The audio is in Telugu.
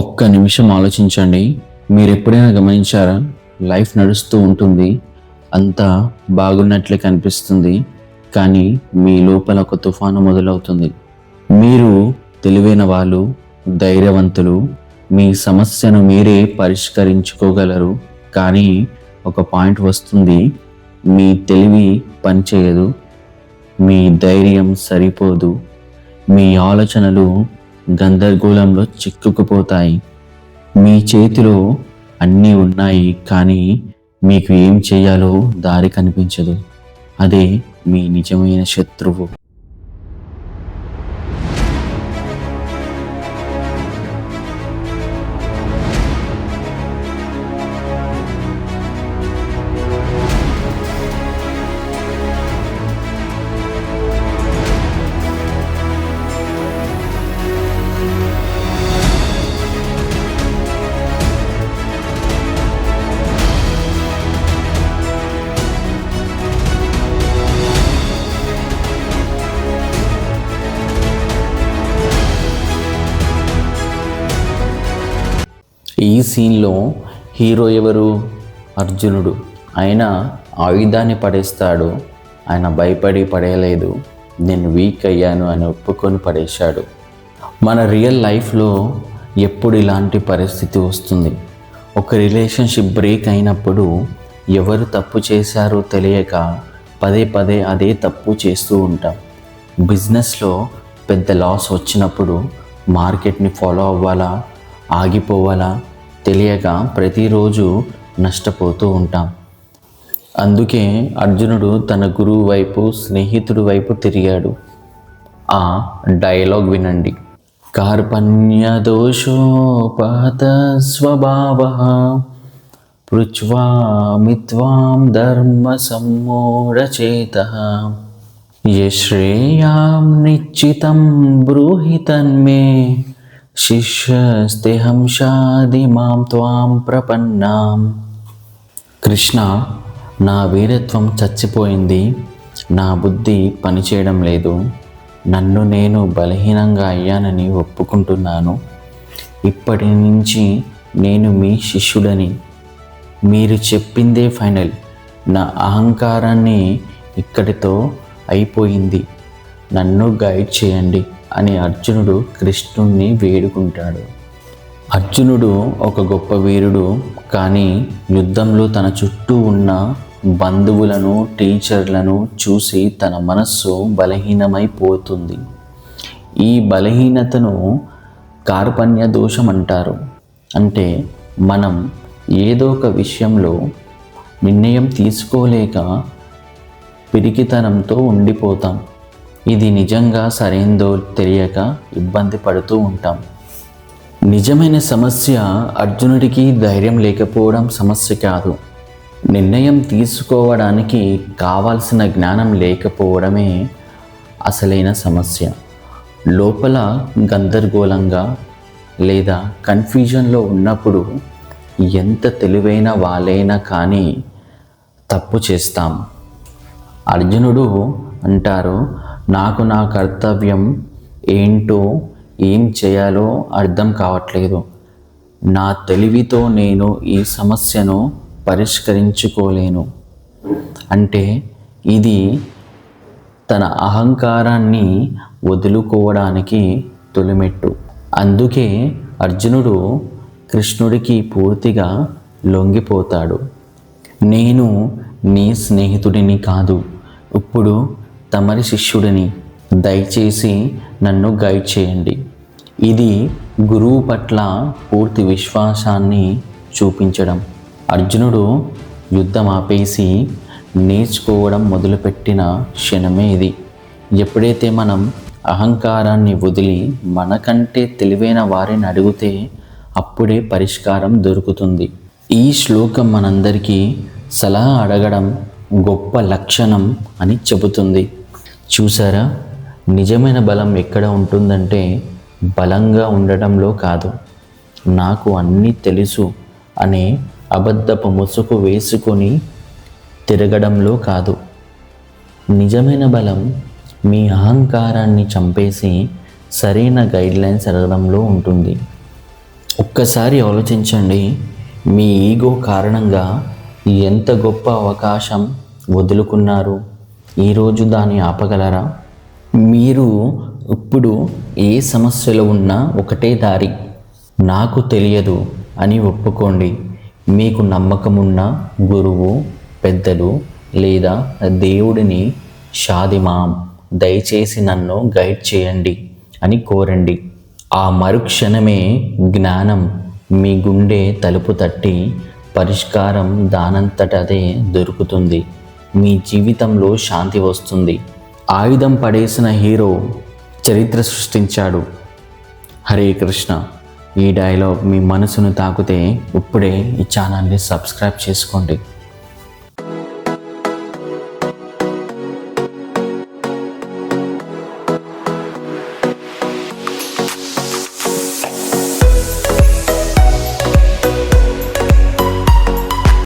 ఒక్క నిమిషం ఆలోచించండి. మీరు ఎప్పుడైనా గమనించారా? లైఫ్ నడుస్తూ ఉంటుంది. అంతా బాగున్నట్లే కనిపిస్తుంది. కానీ మీ లోపల ఒక తుఫాను మొదలవుతుంది. మీరు తెలివైన వాళ్ళు ధైర్యవంతులు మీ సమస్యను మీరే పరిష్కరించుకోగలరు. కానీ ఒక పాయింట్ వస్తుంది. మీ తెలివి పనిచేయదు. మీ ధైర్యం సరిపోదు. మీ ఆలోచనలు గందరగోళంలో చిక్కుకుపోతాయి. మీ చేతిలో అన్నీ ఉన్నాయి కానీ మీకు ఏం చేయాలో దారి కనిపించదు. అదే మీ నిజమైన శత్రువు. ఈ సీన్లో హీరో ఎవరు? అర్జునుడు. ఆయన ఆయుధాన్ని పడేస్తాడు. ఆయన భయపడి పడేయలేదు. నేను వీక్ అయ్యాను అని ఒప్పుకొని పడేశాడు. మన రియల్ లైఫ్లో ఎప్పుడు ఇలాంటి పరిస్థితి వస్తుంది? ఒక రిలేషన్షిప్ బ్రేక్ అయినప్పుడు ఎవరు తప్పు చేశారో తెలియక పదే పదే అదే తప్పు చేస్తూ ఉంటాం. బిజినెస్లో పెద్ద లాస్ వచ్చినప్పుడు మార్కెట్ని ఫాలో అవ్వాలా? ఆగిపోవాలా? తెలియక ప్రతిరోజు నష్టపోతూ ఉంటాం. అందుకే అర్జునుడు తన గురువు వైపు స్నేహితుడి వైపు తిరిగాడు. ఆ డైలాగ్ వినండి. కార్పణ్య దోషోపహత స్వభావ పృచ్వామిత్వాం ధర్మ సమ్మూఢచేత యశ్రేయాం నిశ్చితం బ్రూహి తన్మే శిష్యస్తేహం షాది మాం త్వాం ప్రపన్నాం కృష్ణ నా వీరత్వం చచ్చిపోయింది నా బుద్ధి పనిచేయడం లేదు నన్ను నేను బలహీనంగా అయ్యానని ఒప్పుకుంటున్నాను ఇప్పటి నుంచి నేను మీ శిష్యుడని మీరు చెప్పిందే ఫైనల్. నా అహంకారాన్ని ఇక్కడితో అయిపోయింది. నన్ను గైడ్ చేయండి. అని అర్జునుడు కృష్ణుణ్ణి వేడుకుంటాడు. అర్జునుడు ఒక గొప్ప వీరుడు కానీ యుద్ధంలో తన చుట్టూ ఉన్న బంధువులను టీచర్లను చూసి తన మనస్సు బలహీనమైపోతుంది. ఈ బలహీనతను కార్పణ్య దోషం అంటారు అంటే మనం ఏదో ఒక విషయంలో నిర్ణయం తీసుకోలేక పిరికితనంతో ఉండిపోతాం. ఇది నిజంగా సరైందో తెలియక ఇబ్బంది పడుతూ ఉంటాం. నిజమైన సమస్య అర్జునుడికి ధైర్యం లేకపోవడం సమస్య కాదు. నిర్ణయం తీసుకోవడానికి కావాల్సిన జ్ఞానం లేకపోవడమే అసలైన సమస్య. లోపల గందరగోళంగా లేదా కన్ఫ్యూజన్లో ఉన్నప్పుడు ఎంత తెలివైన వాళ్ళైనా కానీ తప్పు చేస్తాం. అర్జునుడు అంటారు నాకు నా కర్తవ్యం ఏంటో ఏం చేయాలో అర్థం కావట్లేదు. నా తెలివితో నేను ఈ సమస్యను పరిష్కరించుకోలేను. అంటే ఇది తన అహంకారాన్ని వదులుకోవడానికి తొలిమెట్టు. అందుకే అర్జునుడు కృష్ణుడికి పూర్తిగా లొంగిపోతాడు. నేను నీ స్నేహితుడిని కాదు. ఇప్పుడు తమరి శిష్యుడిని దయచేసి నన్ను గైడ్ చేయండి. ఇది గురువు పట్ల పూర్తి విశ్వాసాన్ని చూపించడం. అర్జునుడు యుద్ధం ఆపేసి నేర్చుకోవడం మొదలుపెట్టిన క్షణమే ఇది. ఎప్పుడైతే మనం అహంకారాన్ని వదిలి మనకంటే తెలివైన వారిని అడిగితే అప్పుడే పరిష్కారం దొరుకుతుంది. ఈ శ్లోకం మనందరికీ సలహా అడగడం గొప్ప లక్షణం అని చెబుతుంది. చూసారా? నిజమైన బలం ఎక్కడ ఉంటుందంటే బలంగా ఉండటంలో కాదు. నాకు అన్నీ తెలుసు అనే అబద్ధపు ముసుగు వేసుకొని తిరగడంలో కాదు. నిజమైన బలం మీ అహంకారాన్ని చంపేసి సరైన గైడ్లైన్స్ అడగడంలో ఉంటుంది. ఒక్కసారి ఆలోచించండి మీ ఈగో కారణంగా ఎంత గొప్ప అవకాశం వదులుకున్నారు? ఈరోజు దాన్ని ఆపగలరా? మీరు ఇప్పుడు ఏ సమస్యలో ఉన్నా ఒకటే దారి. నాకు తెలియదు అని ఒప్పుకోండి. మీకు నమ్మకమున్న గురువు పెద్దలు లేదా దేవుడిని షాదిమాం. దయచేసి నన్ను గైడ్ చేయండి అని కోరండి. ఆ మరుక్షణమే జ్ఞానం మీ గుండె తలుపు తట్టి పరిష్కారం దానంతటదే దొరుకుతుంది. మీ జీవితంలో శాంతి వస్తుంది. ఆయుధం పడేసిన హీరో చరిత్ర సృష్టించాడు. హరే కృష్ణ. ఈ డైలాగ్ మీ మనసును తాకితే ఇప్పుడే ఈ ఛానల్ని సబ్స్క్రైబ్ చేసుకోండి.